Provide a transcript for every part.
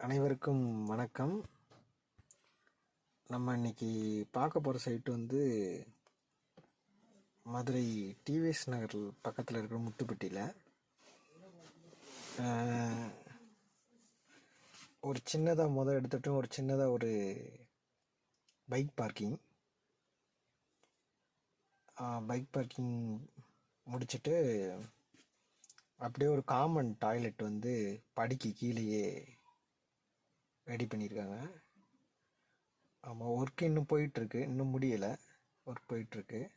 அனைவருக்கும் வணக்கம். நம்ம இன்னைக்கு பார்க்க போகிற சைட்டு வந்து மதுரை டிவிஎஸ் நகர் பக்கத்தில் இருக்கிற முட்டுப்பட்டியில் ஒரு சின்னதாக முதல் எடுத்துகிட்டும் ஒரு சின்னதாக ஒரு பைக் பார்க்கிங் பைக் பார்க்கிங் முடிச்சுட்டு அப்படியே ஒரு காமன் டாய்லெட் வந்து படிக்கு கீழேயே ரெடி பண்ணியிருக்காங்க. ஆமாம் ஒர்க் இன்னும் போயிட்டுருக்கு. இன்னும் முடியலை. ஒர்க் போயிட்டுருக்கு.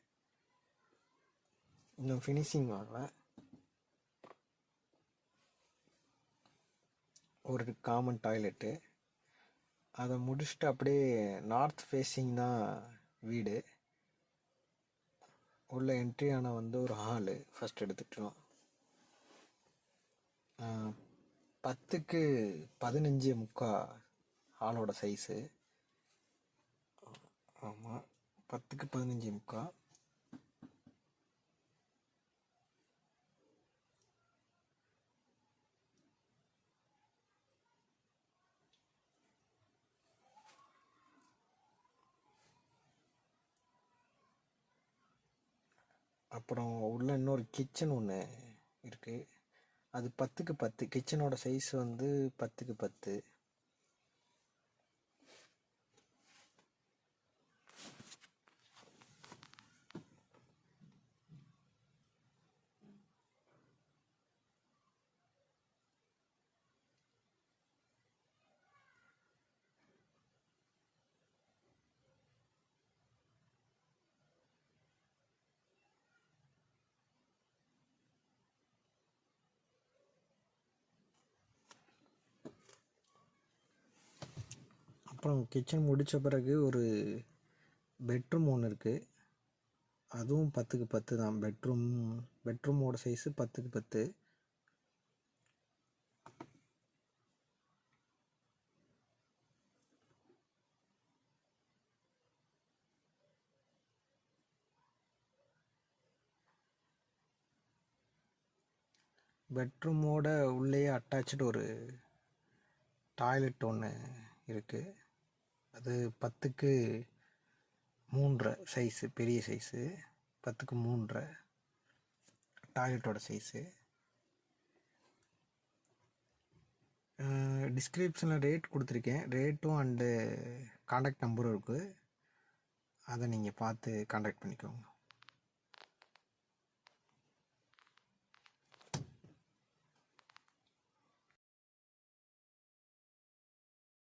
இன்னும் ஃபினிஷிங் ஆகல. ஒரு காமன் டாய்லெட்டு அதை முடிச்சுட்டு அப்படியே நார்த் ஃபேஸிங் தான் வீடு. உள்ள என்ட்ரி ஆனால் வந்து ஒரு ஹாலு ஃபஸ்ட் எடுத்துட்டோம். பத்துக்கு பதினஞ்சு முக்கா ஆளோட சைஸு ஆமாம் பத்துக்கு பதினஞ்சு முக்கா. அப்புறம் உள்ள இன்னொரு கிச்சன் ஒன்று இருக்குது அது பத்துக்கு பத்து கிச்சனோட சைஸ் வந்து பத்துக்கு பத்து. அப்புறம் கிச்சன் முடித்த பிறகு ஒரு பெட்ரூம் ஒன்று இருக்குது அதுவும் பத்துக்கு பத்து தான். பெட்ரூம் பெட்ரூமோட சைஸு பத்துக்கு பத்து. பெட்ரூமோட உள்ளேயே அட்டாச்சு ஒரு டாய்லெட் ஒன்று இருக்குது அது பத்துக்கு மூன்றரை சைஸு பெரிய சைஸு பத்துக்கு மூன்றரை டாய்லெட்டோட சைஸு டிஸ்கிரிப்ஷனில் ரேட் கொடுத்துருக்கேன். ரேட்டும் அண்டு காண்டாக்ட் நம்பரும் இருக்குது அதை நீங்கள் பார்த்து காண்டாக்ட் பண்ணிக்கோங்க.